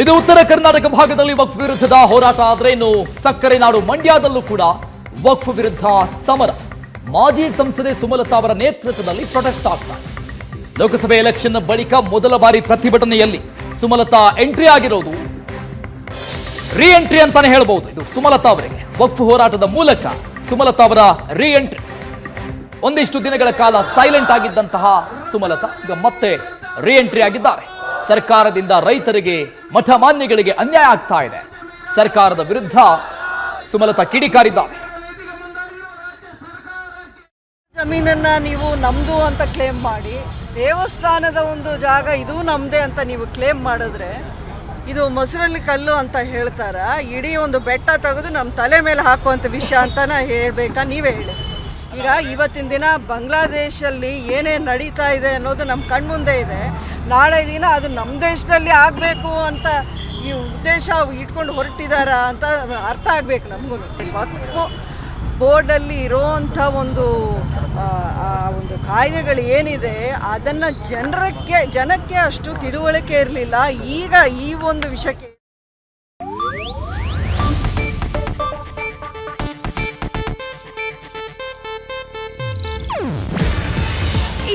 ಇದು ಉತ್ತರ ಕರ್ನಾಟಕ ಭಾಗದಲ್ಲಿ ವಕ್ಫ್ ವಿರುದ್ಧದ ಹೋರಾಟ ಆದ್ರೆ ಇನ್ನು ಸಕ್ಕರೆ ನಾಡು ಮಂಡ್ಯದಲ್ಲೂ ಕೂಡ ವಕ್ಫ್ ವಿರುದ್ಧ ಸಮರ. ಮಾಜಿ ಸಂಸದೆ ಸುಮಲತಾ ಅವರ ನೇತೃತ್ವದಲ್ಲಿ ಪ್ರೊಟೆಸ್ಟ್ ಆಗ್ತಾ. ಲೋಕಸಭೆ ಎಲೆಕ್ಷನ್ ಬಳಿಕ ಮೊದಲ ಬಾರಿ ಪ್ರತಿಭಟನೆಯಲ್ಲಿ ಸುಮಲತಾ ಎಂಟ್ರಿ ಆಗಿರೋದು ರೀ ಎಂಟ್ರಿ ಅಂತಾನೆ ಹೇಳಬಹುದು ಇದು ಸುಮಲತಾ ಅವರಿಗೆ. ವಕ್ಫ್ ಹೋರಾಟದ ಮೂಲಕ ಸುಮಲತಾ ಅವರ ರೀ ಎಂಟ್ರಿ ಒಂದಿಷ್ಟು ದಿನಗಳ ಕಾಲ ಸೈಲೆಂಟ್ ಆಗಿದ್ದಂತಹ ಸುಮಲತಾ ಈಗ ಮತ್ತೆ ರೀ ಎಂಟ್ರಿ ಆಗಿದ್ದಾರೆ. ಸರ್ಕಾರದಿಂದ ರೈತರಿಗೆ ಮಠ ಮಾನ್ಯಗಳಿಗೆ ಅನ್ಯಾಯ ಆಗ್ತಾ ಇದೆ. ಸರ್ಕಾರದ ವಿರುದ್ಧ ಸುಮಲತಾ ಕಿಡಿಕಾರಿದ್ದಾರೆ. ಜಮೀನನ್ನ ನೀವು ನಮ್ದು ಅಂತ ಕ್ಲೇಮ್ ಮಾಡಿ, ದೇವಸ್ಥಾನದ ಒಂದು ಜಾಗ ಇದು ನಮ್ದೇ ಅಂತ ನೀವು ಕ್ಲೇಮ್ ಮಾಡಿದ್ರೆ, ಇದು ಮೊಸರಲ್ಲಿ ಕಲ್ಲು ಅಂತ ಹೇಳ್ತಾರ? ಇಡೀ ಒಂದು ಬೆಟ್ಟ ತೆಗೆದು ನಮ್ಮ ತಲೆ ಮೇಲೆ ಹಾಕುವಂಥ ವಿಷಯ ಅಂತ ಹೇಳ್ಬೇಕಾ? ನೀವೇ ಹೇಳಿ. ಈಗ ಇವತ್ತಿನ ದಿನ ಬಾಂಗ್ಲಾದೇಶಲ್ಲಿ ಏನೇನು ನಡೀತಾ ಇದೆ ಅನ್ನೋದು ನಮ್ಮ ಕಣ್ಮುಂದೆ ಇದೆ. ನಾಳೆ ದಿನ ಅದು ನಮ್ಮ ದೇಶದಲ್ಲಿ ಆಗಬೇಕು ಅಂತ ಈ ಉದ್ದೇಶ ಇಟ್ಕೊಂಡು ಹೊರಟಿದಾರ ಅಂತ ಅರ್ಥ ಆಗ್ಬೇಕು ನಮಗೂ. ವಕ್ಫು ಬೋರ್ಡಲ್ಲಿ ಇರೋವಂಥ ಒಂದು ಆ, ಒಂದು ಕಾಯ್ದೆಗಳು ಏನಿದೆ ಅದನ್ನು ಜನರಕ್ಕೆ ಜನಕ್ಕೆ ಅಷ್ಟು ತಿಳುವಳಿಕೆ ಇರಲಿಲ್ಲ. ಈಗ ಈ ಒಂದು ವಿಷಯಕ್ಕೆ